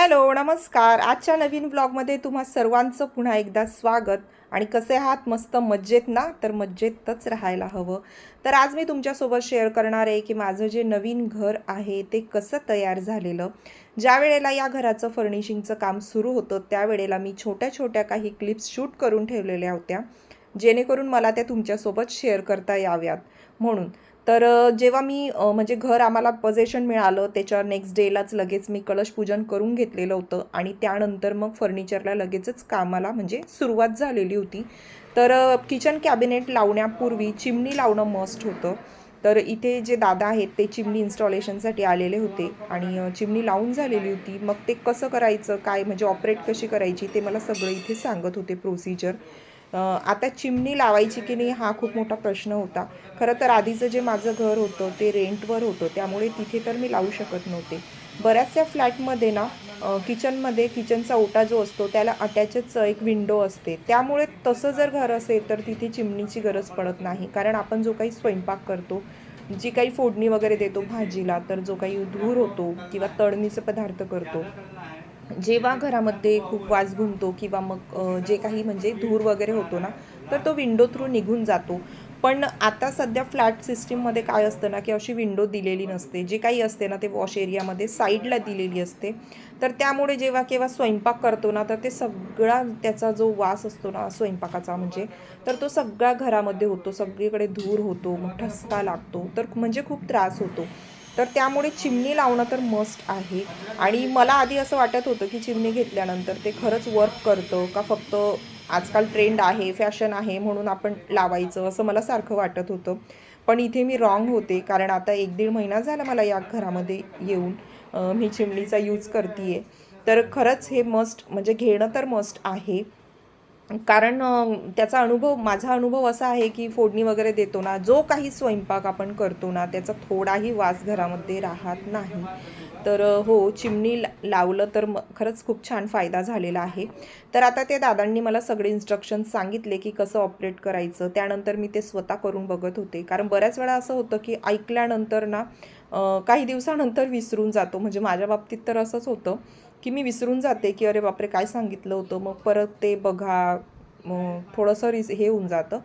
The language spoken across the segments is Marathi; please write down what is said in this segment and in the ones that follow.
हॅलो नमस्कार. आजच्या नवीन ब्लॉगमध्ये तुम्हा सर्वांचं पुन्हा एकदा स्वागत. आणि कसे आहात? मस्त मज्जेत ना? तर मज्जेतच राहायला हवं. तर आज मी तुमच्यासोबत शेअर करणार आहे की माझं जे नवीन घर आहे ते कसं तयार झालेलं. ज्या वेळेला या घराचं फर्निशिंगचं काम सुरू होतं त्यावेळेला मी छोट्या छोट्या काही क्लिप्स शूट करून ठेवलेल्या होत्या. जेणेकरून मला त्या तुमच्यासोबत शेअर करता याव्यात. म्हणून तर जेव्हा मी म्हणजे घर आम्हाला पजेशन मिळालं त्याच्या नेक्स्ट डेलाच लगेच मी कलश पूजन करून घेतलेलं होतं आणि त्यानंतर मग फर्निचरला लगेचच कामाला म्हणजे सुरुवात झालेली होती. तर किचन कॅबिनेट लावण्यापूर्वी चिमणी लावणं मस्ट होतं. तर इथे जे दादा आहेत ते चिमणी इन्स्टॉलेशनसाठी आलेले होते आणि चिमणी लावून झालेली होती. मग ते कसं करायचं काय म्हणजे ऑपरेट कशी करायची ते मला सगळं इथे सांगत होते प्रोसिजर आता चिमणी लावायची की नाही हा खूप मोठा प्रश्न होता. खरं तर आधीचं जे माझं घर होतं ते रेंटवर होतं त्यामुळे तिथे तर मी लावू शकत नव्हते. बऱ्याचशा फ्लॅटमध्ये ना किचनमध्ये किचनचा ओटा जो असतो त्याला अटॅचच एक विंडो असते. त्यामुळे तसं जर घर असेल तर तिथे चिमणीची गरज पडत नाही. कारण आपण जो काही स्वयंपाक करतो जी काही फोडणी वगैरे देतो भाजीला तर जो काही धूर होतो किंवा तळणीचे पदार्थ करतो जेव्हा घरामध्ये खूप वास घुमतो किंवा मग जे काही म्हणजे धूर वगैरे होतो ना तर तो विंडो थ्रू निघून जातो. पण आता सध्या फ्लॅट सिस्टीममध्ये काय असतं ना की अशी विंडो दिलेली नसते. जे काही असते ना ते वॉश एरियामध्ये साईडला दिलेली असते. तर त्यामुळे जेव्हा केव्हा स्वयंपाक करतो ना तर ते सगळा त्याचा जो वास असतो ना स्वयंपाकाचा म्हणजे तर तो सगळा घरामध्ये होतो. सगळीकडे धूर होतो मग ठसका लागतो. तर म्हणजे खूप त्रास होतो. तर त्यामुळे चिमणी लावणं तर मस्ट आहे. आणि मला आधी असं वाटत होतं की चिमणी घेतल्यानंतर ते खरंच वर्क करतं का फक्त आजकाल ट्रेंड आहे फॅशन आहे म्हणून आपण लावायचं असं मला सारखं वाटत होतं. पण इथे मी रॉंग होते कारण आता एक दीड महिना झाला मला या घरामध्ये येऊन मी चिमणीचा यूज करते आहे तर खरंच हे मस्ट म्हणजे घेणं तर मस्ट आहे. कारण त्याचा अनुभव माझा अनुभव असा आहे की फोडणी वगैरे देतो ना जो काही स्वयंपाक आपण करतो ना त्याचा थोडाही वास घरामध्ये राहत नाही. तर हो चिमणी ला- लावलं तर म खरंच खूप छान फायदा झालेला आहे. तर आता त्या दादांनी मला सगळे इन्स्ट्रक्शन्स सांगितले की कसं ऑपरेट करायचं. त्यानंतर मी ते स्वतः करून बघत होते. कारण बऱ्याच वेळा असं होतं की ऐकल्यानंतर ना काही दिवसानंतर विसरून जातो. म्हणजे माझ्या बाबतीत तर असंच होतं. की मी विसरून जाते की अरे बापरे काय सांगितलं होतं? मग परत ते बघा थोडंसं रिस हे होऊन जातं.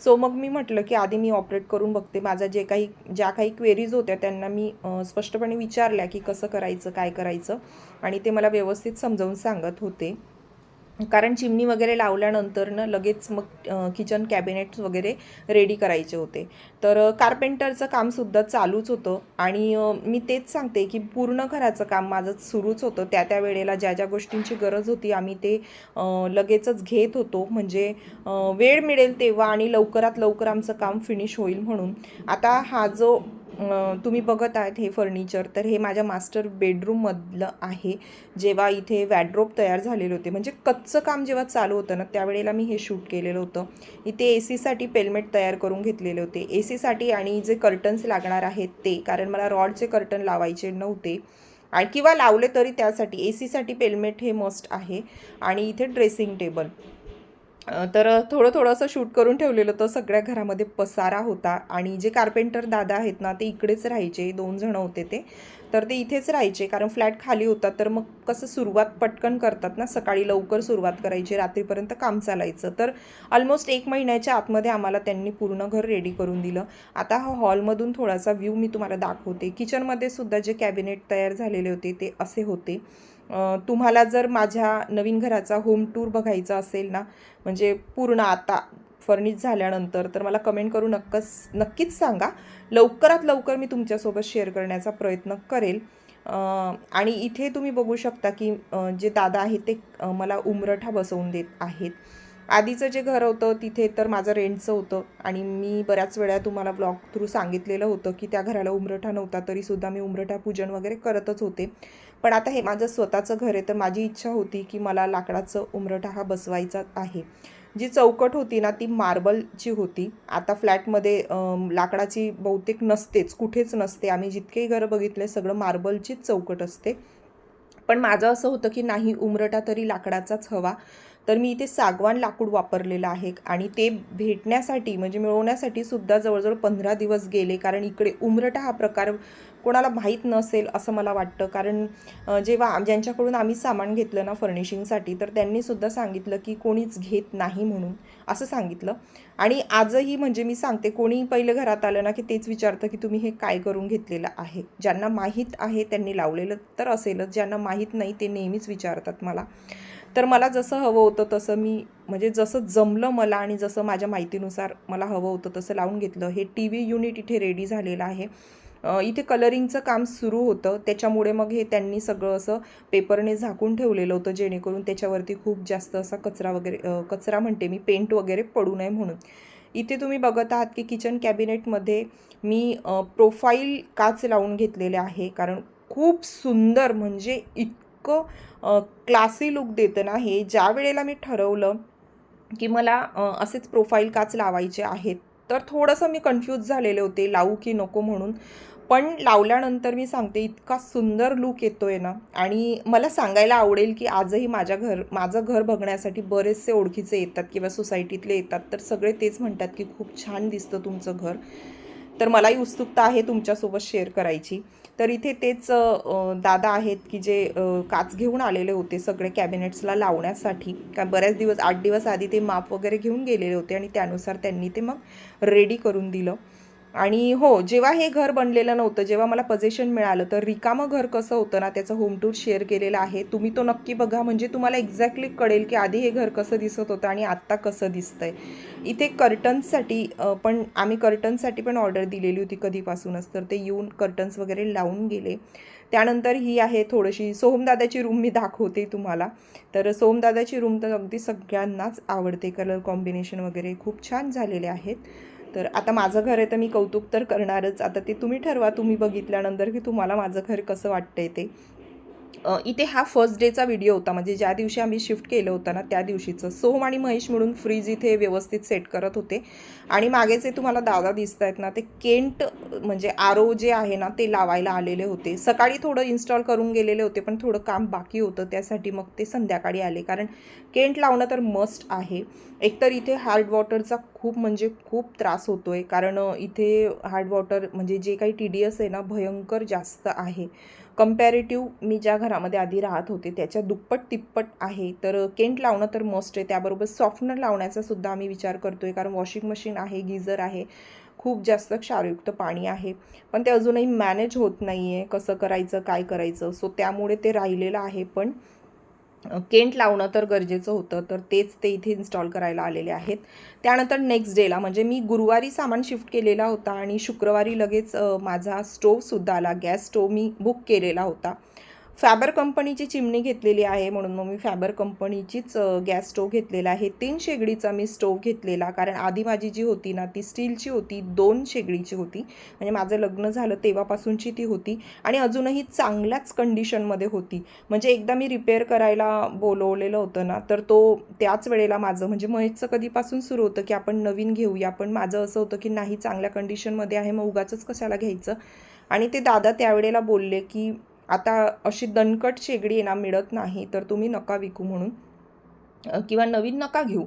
सो मग मी म्हटलं की आधी मी ऑपरेट करून बघते. माझा जे काही ज्या काही क्वेरीज होत्या त्यांना मी स्पष्टपणे विचारल्या की कसं करायचं काय करायचं? आणि ते मला व्यवस्थित समजावून सांगत होते. कारण चिमणी वगैरे लावल्यानंतर ना लगेच मग किचन कॅबिनेट्स वगैरे रेडी करायचे होते. तर कारपेंटरचं कार्पेंटरचं कामसुद्धा चालूच होतं. आणि मी तेच सांगते की पूर्ण घराचं काम माझं सुरूच होतं. त्या त्या वेळेला ज्या ज्या गोष्टींची गरज होती आम्ही ते लगेचच घेत होतो. म्हणजे वेळ मिळेल तेव्हा आणि लवकरात लवकर आमचं काम फिनिश होईल म्हणून. आता हा जो तुम्ही बघत आहात हे फर्निचर. तर हे माझ्या मास्टर बेडरूममधलं आहे. जेव्हा इथे वॅड्रोप तयार झालेले होते. म्हणजे कच्चं काम जेव्हा चालू होतं ना त्यावेळेला मी हे शूट केलेलं होतं. इथे ए सीसाठी पेलमेट तयार करून घेतलेले होते. ए सीसाठी आणि जे कर्टन्स लागणार आहेत ते कारण मला रॉडचे कर्टन लावायचे नव्हते. आणि किंवा लावले तरी त्यासाठी ए सीसाठी पेलमेट हे मस्ट आहे. आणि इथे ड्रेसिंग टेबल तर थोडं थोडं असं शूट करून ठेवलेलं तर सगळ्या घरामध्ये पसारा होता आणि जे कार्पेंटर दादा आहेत ना ते इकडेच राहायचे दोन जण होते ते. तर ते इथेच राहायचे कारण फ्लॅट खाली होता तर मग कसं सुरुवात पटकन करतात ना सकाळी लवकर सुरुवात करायची रात्रीपर्यंत काम चालायचं. तर ऑलमोस्ट एक महिन्याच्या आतमध्ये आम्हाला त्यांनी पूर्ण घर रेडी करून दिलं. आता हा हॉलमधून थोडासा व्ह्यू मी तुम्हाला दाखवते. किचनमध्ये सुद्धा जे कॅबिनेट तयार झालेले होते ते असे होते. तुम्हाला जर माझ्या नवीन घराचा होम टूर बघायचा असेल ना म्हणजे पूर्ण आता फर्निश झाल्यानंतर तर मला कमेंट करून नक्कच नक्कीच सांगा. लवकरात लवकर मी तुमच्यासोबत शेअर करण्याचा प्रयत्न करेल. आणि इथे तुम्ही बघू शकता की जे दादा आहेत ते मला उमरठा बसवून देत आहेत. आधीचं जे घर होतं तिथे तर माझं रेंटचं होतं आणि मी बऱ्याच वेळा तुम्हाला ब्लॉग थ्रू सांगितलेलं होतं की त्या घराला उमरठा नव्हता तरीसुद्धा मी उमरठा पूजन वगैरे करतच होते. पण आता हे माझं स्वतःचं घर आहे तर माझी इच्छा होती की मला लाकडाचं उमरठा हा बसवायचा आहे. जी चौकट होती ना ती मार्बलची होती. आता फ्लॅटमध्ये लाकडाची बहुतेक नसतेच कुठेच नसते. आम्ही जितकेही घरं बघितले सगळं मार्बलचीच चौकट असते. पण माझं असं होतं की नाही उमरटा तरी लाकडाचाच हवा. तर मी इथे सागवान लाकूड वापरलेलं आहे आणि ते भेटण्यासाठी म्हणजे मिळवण्यासाठी सुद्धा जवळजवळ पंधरा दिवस गेले. कारण इकडे उमरटा हा प्रकार कोणाला माहीत नसेल असं मला वाटतं. कारण जेव्हा ज्यांच्याकडून आम्ही सामान घेतलं ना फर्निशिंगसाठी तर त्यांनीसुद्धा सांगितलं की कोणीच घेत नाही म्हणून असं सांगितलं. आणि आजही म्हणजे मी सांगते कोणी पहिलं घरात आलं ना की तेच विचारतं की तुम्ही हे काय करून घेतलेलं आहे? ज्यांना माहीत आहे त्यांनी लावलेलं तर असेलच ज्यांना माहीत नाही ते नेहमीच विचारतात मला. तर मला जसं हवं होतं तसं मी म्हणजे जसं जमलं मला आणि जसं माझ्या माहितीनुसार मला हवं होतं तसं लावून घेतलं. हे टी व्ही युनिट इथे रेडी झालेलं आहे. इथे कलरिंगचं काम सुरू होतं. त्याच्यामुळे मग हे त्यांनी सगळं असं पेपरने झाकून ठेवलेलं होतं जेणेकरून त्याच्यावरती खूप जास्त असा कचरा वगैरे कचरा म्हणते मी पेंट वगैरे पडू नये म्हणून. इथे तुम्ही बघत आहात की किचन कॅबिनेटमध्ये मी प्रोफाईल काच लावून घेतलेले आहे. कारण खूप सुंदर म्हणजे इतकं क्लासी लुक देतं ना हे. ज्या वेळेला मी ठरवलं की मला असेच प्रोफाईल काच लावायचे आहेत तर थोडंसं मी कन्फ्यूज झालेले होते लावू की नको म्हणून. पण लावल्यानंतर मी सांगते इतका सुंदर लुक येतो आहे ना. आणि मला सांगायला आवडेल की आजही माझ्या घर माझं घर बघण्यासाठी बरेचसे ओळखीचे येतात किंवा सोसायटीतले येतात तर सगळे तेच म्हणतात की खूप छान दिसतं तुमचं घर. तर मलाही उत्सुकता आहे तुमच्यासोबत शेअर करायची. तर इथे तेच दादा आहेत की जे काच घेऊन आलेले होते सगळे कॅबिनेट्सला लावण्यासाठी. का बऱ्याच दिवस आठ दिवस आधी ते माप वगैरे घेऊन गेलेले होते आणि त्यानुसार त्यांनी ते मग रेडी करून दिलं. आणि हो जेव्हा हे घर बनलेलं नव्हतं जेव्हा मला पजेशन मिळालं तर रिकामं घर कसं होतं ना त्याचं होम टूर शेअर केलेलं आहे. तुम्ही तो नक्की बघा म्हणजे तुम्हाला एक्झॅक्टली कळेल की आधी हे घर कसं दिसत होतं आणि आत्ता कसं दिसतंय. इथे कर्टन्ससाठी पण आम्ही कर्टन्ससाठी पण ऑर्डर दिलेली होती कधीपासूनच तर ते येऊन कर्टन्स वगैरे लावून गेले. त्यानंतर ही आहे थोडीशी सोहमदादाची रूम मी दाखवते तुम्हाला. तर सोहमदादाची रूम तर अगदी सगळ्यांनाच आवडते कलर कॉम्बिनेशन वगैरे खूप छान झालेले आहेत. तर आता माझं घर आहे तर मी कौतुक तर करणारच. आता ते तुम्ही ठरवा तुम्ही बघितल्यानंतर की तुम्हाला माझं घर कसं वाटतंय ते. इथे हा फर्स्ट डेचा व्हिडिओ होता. म्हणजे ज्या दिवशी आम्ही शिफ्ट केलं होतं ना त्या दिवशीचं. सोहम आणि महेश मिळून फ्रीज इथे व्यवस्थित सेट करत होते. आणि मागे जे तुम्हाला दादा दिसत आहेत ना ते केंट म्हणजे आरो जे आहे ना ते लावायला आलेले होते. सकाळी थोडं इन्स्टॉल करून गेलेले होते पण थोडं काम बाकी होतं. त्यासाठी मग ते संध्याकाळी आले. कारण केंट लावणं तर मस्ट आहे. एकतर इथे हार्ड वॉटरचा खूप म्हणजे खूप त्रास होतो आहे कारण इथे हार्ड वॉटर म्हणजे जे काही टी डी एस आहे ना भयंकर जास्त आहे. कम्पॅरेटिव्ह मी ज्या घरामध्ये आधी राहत होते त्याच्या दुप्पट तिप्पट आहे. तर केंट लावणं तर मस्ट आहे. त्याबरोबर सॉफ्टनर लावण्याचा सुद्धा आम्ही विचार करतो आहे कारण वॉशिंग मशीन आहे गिझर आहे. खूप जास्त क्षारयुक्त पाणी आहे. पण ते अजूनही मॅनेज होत नाही आहे कसं करायचं काय करायचं? सो त्यामुळे ते राहिलेलं आहे. पण केंट लावणं तर गरजेचं होतं तर तेच ते इथे इन्स्टॉल करायला आलेले आहेत. त्यानंतर नेक्स्ट डेला म्हणजे मी गुरुवारी सामान शिफ्ट केलेला होता आणि शुक्रवारी लगेच माझा स्टोवसुद्धा आला. गॅस स्टोव मी बुक केलेला होता. फॅबर कंपनीची चिमणी घेतलेली आहे म्हणून मग मी फॅबर कंपनीचीच गॅस स्टोव घेतलेला आहे. तीन शेगडीचा मी स्टोव घेतलेला कारण आधी माझी जी होती ना ती स्टीलची होती दोन शेगडीची होती. म्हणजे माझं लग्न झालं तेव्हापासूनची ती होती आणि अजूनही चांगल्याच कंडिशनमध्ये होती. म्हणजे एकदा मी रिपेअर करायला बोलवलेलं होतं ना तर तो त्याच वेळेला माझं म्हणजे महेशचं कधीपासून सुरू होतं की आपण नवीन घेऊया पण माझं असं होतं की नाही चांगल्या कंडिशनमध्ये आहे मग उगाचच कशाला घ्यायचं? आणि ते दादा त्यावेळेला बोलले की आता अशी दणकट शेगडी आहे ना मिळत नाही तर तुम्ही नका विकू म्हणून. किंवा नवीन नका घेऊ.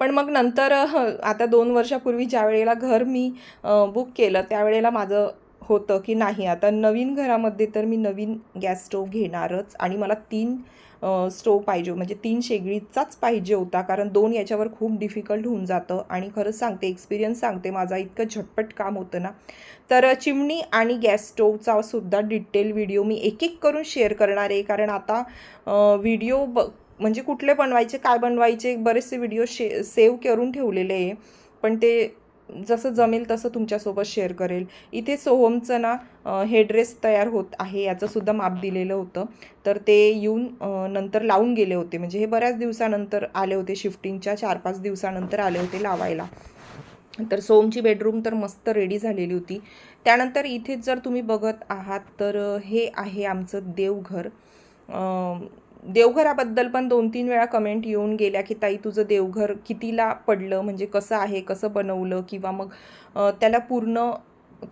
पण मग नंतर आता दोन वर्षापूर्वी ज्या वेळेला घर मी बुक केलं त्यावेळेला माझं होतं की नाही? आता नवीन घरामध्ये तर मी नवीन गॅस स्टोव घेणारच आणि मला तीन स्टोव पाहिजे म्हणजे तीन शेगडीचाच पाहिजे होता कारण दोन याच्यावर खूप डिफिकल्ट होऊन जातं आणि खरंच सांगते एक्सपिरियन्स सांगते माझा इतकं झटपट काम होतं ना. तर चिमणी आणि गॅस स्टोवचा सुद्धा डिटेल व्हिडिओ मी एक एक करून शेअर करणार आहे. कारण आता व्हिडिओ ब म्हणजे कुठले बनवायचे काय बनवायचे बरेचसे व्हिडिओ शे सेव्ह करून ठेवलेले आहे. पण ते जसं जमेल तसं तुमच्यासोबत शेअर करेल. इथे सोहमचं ना हे ड्रेस तयार होत आहे याचंसुद्धा माप दिलेलं होतं. तर ते येऊन नंतर लावून गेले होते. म्हणजे हे बऱ्याच दिवसानंतर आले होते शिफ्टिंगच्या चार पाच दिवसानंतर आले होते लावायला. तर सोमची बेडरूम तर मस्त रेडी झालेली होती. त्यानंतर इथेच जर तुम्ही बघत आहात तर हे आहे आमचं देवघर. देवघराबद्दल पण दोन तीन वेळा कमेंट येऊन गेल्या की ताई तुझं देवघर कितीला पडलं? म्हणजे कसं आहे? कसं बनवलं? किंवा मग त्याला पूर्ण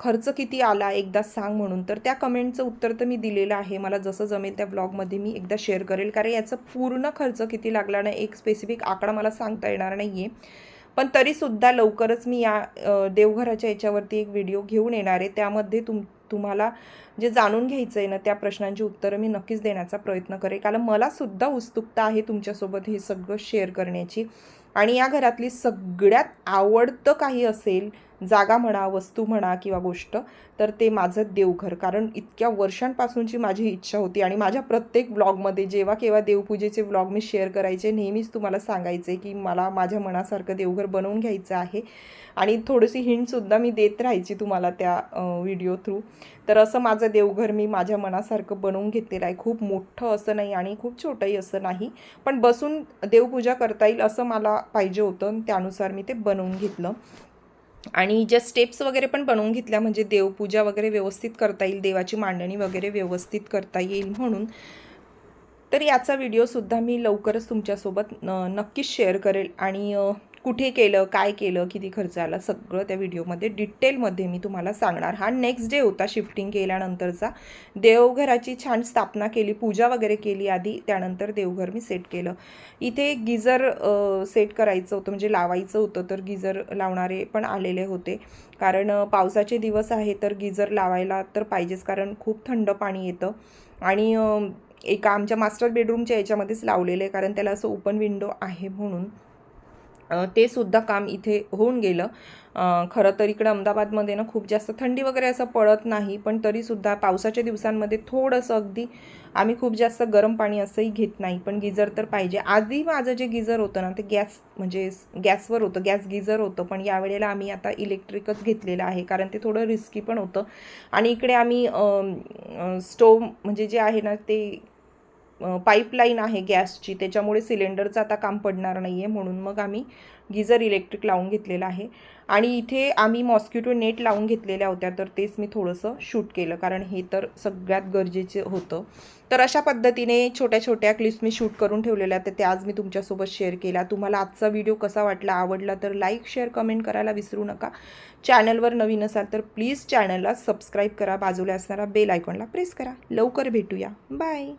खर्च किती आला? एकदा सांग म्हणून. तर त्या कमेंटचं उत्तर तर मी दिलेलं आहे. मला जसं जमेल त्या ब्लॉगमध्ये मी एकदा शेअर करेल. कारण याचा पूर्ण खर्च किती लागला नाही एक स्पेसिफिक आकडा मला सांगता येणार नाही आहे पण तरीसुद्धा लवकरच मी या देवघराच्या याच्यावरती एक व्हिडिओ घेऊन येणार आहे. त्यामध्ये तुम तुम्हाला जे जाणून घ्यायचं आहे ना त्या प्रश्नांची उत्तरं मी नक्कीच देण्याचा प्रयत्न करेन कारण मला सुद्धा उत्सुकता आहे तुमच्यासोबत हे सगळं शेअर करण्याची. आणि या घरातली सगळ्यात आवडतं काही असेल जागा म्हणा वस्तू म्हणा किंवा गोष्ट तर ते माझं देवघर. कारण इतक्या वर्षांपासूनची माझी इच्छा होती आणि माझ्या प्रत्येक ब्लॉगमध्ये जेव्हा केव्हा देवपूजेचे ब्लॉग मी शेअर करायचे नेहमीच तुम्हाला सांगायचे की मला माझ्या मनासारखं देवघर बनवून घ्यायचं आहे. आणि थोडीशी हिंटसुद्धा मी देत राहायची तुम्हाला त्या व्हिडिओ थ्रू तर असं माझं देवघर मी माझ्या मनासारखं बनवून घेतलेलं आहे. खूप मोठं असं नाही आणि खूप छोटंही असं नाही. पण बसून देवपूजा करता येईल असं मला पाहिजे होतं त्यानुसार मी ते बनवून घेतलं. आणि ज्या स्टेप्स वगैरे पण बनवून घेतल्या म्हणजे देवपूजा वगैरे व्यवस्थित करता येईल देवाची मांडणी वगैरे व्यवस्थित करता येईल म्हणून तर याचा व्हिडिओसुद्धा मी लवकरच तुमच्यासोबत न नक्कीच शेअर करेल. आणि कुठे केलं काय केलं किती खर्च आला सगळं त्या व्हिडिओमध्ये डिटेलमध्ये मी तुम्हाला सांगणार. हा नेक्स्ट डे होता शिफ्टिंग केल्यानंतरचा. देवघराची छान स्थापना केली पूजा वगैरे केली आधी त्यानंतर देवघर मी सेट केलं. इथे गिजर सेट करायचं होतं म्हणजे लावायचं होतं तर गिजर लावणारे पण आलेले होते. कारण पावसाचे दिवस आहे तर गिजर लावायला तर पाहिजेच कारण खूप थंड पाणी येतं. आणि एका आमच्या मास्टर बेडरूमच्या याच्यामध्येच लावलेलं आहे कारण त्याला असं ओपन विंडो आहे म्हणून. ते सुद्धा काम इथे होऊन गेलं. खरं तर इकडं अहमदाबादमध्ये ना खूप जास्त थंडी वगैरे असं पडत नाही पण तरीसुद्धा पावसाच्या दिवसांमध्ये थोडंसं अगदी आम्ही खूप जास्त गरम पाणी असंही घेत नाही पण गिजर तर पाहिजे. आधी माझं जे गिजर होतं ना ते गॅस म्हणजे गॅसवर होतं गॅस गिजर होतं पण यावेळेला आम्ही आता इलेक्ट्रिकच घेतलेलं आहे कारण ते थोडं रिस्की पण होतं. आणि इकडे आम्ही स्टोव म्हणजे जे आहे ना ते पाईपलाईन आहे गॅसची त्याच्यामुळे सिलेंडरचं आता काम पडणार नाही आहे म्हणून मग आम्ही गिझर इलेक्ट्रिक लावून घेतलेलं आहे. आणि इथे आम्ही मॉस्किटो नेट लावून घेतलेल्या होत्या तर तेच मी थोडंसं शूट केलं कारण हे तर सगळ्यात गरजेचं होतं. तर अशा पद्धतीने छोट्या छोट्या क्लिप्स मी शूट करून ठेवलेल्या तर त्या आज मी तुमच्यासोबत शेअर केल्या. तुम्हाला आजचा व्हिडिओ कसा वाटला आवडला तर लाईक शेअर कमेंट करायला विसरू नका. चॅनलवर नवीन असाल तर प्लीज चॅनलला सबस्क्राईब करा बाजूला असणारा बेल आयकॉनला प्रेस करा. लवकर भेटूया. बाय!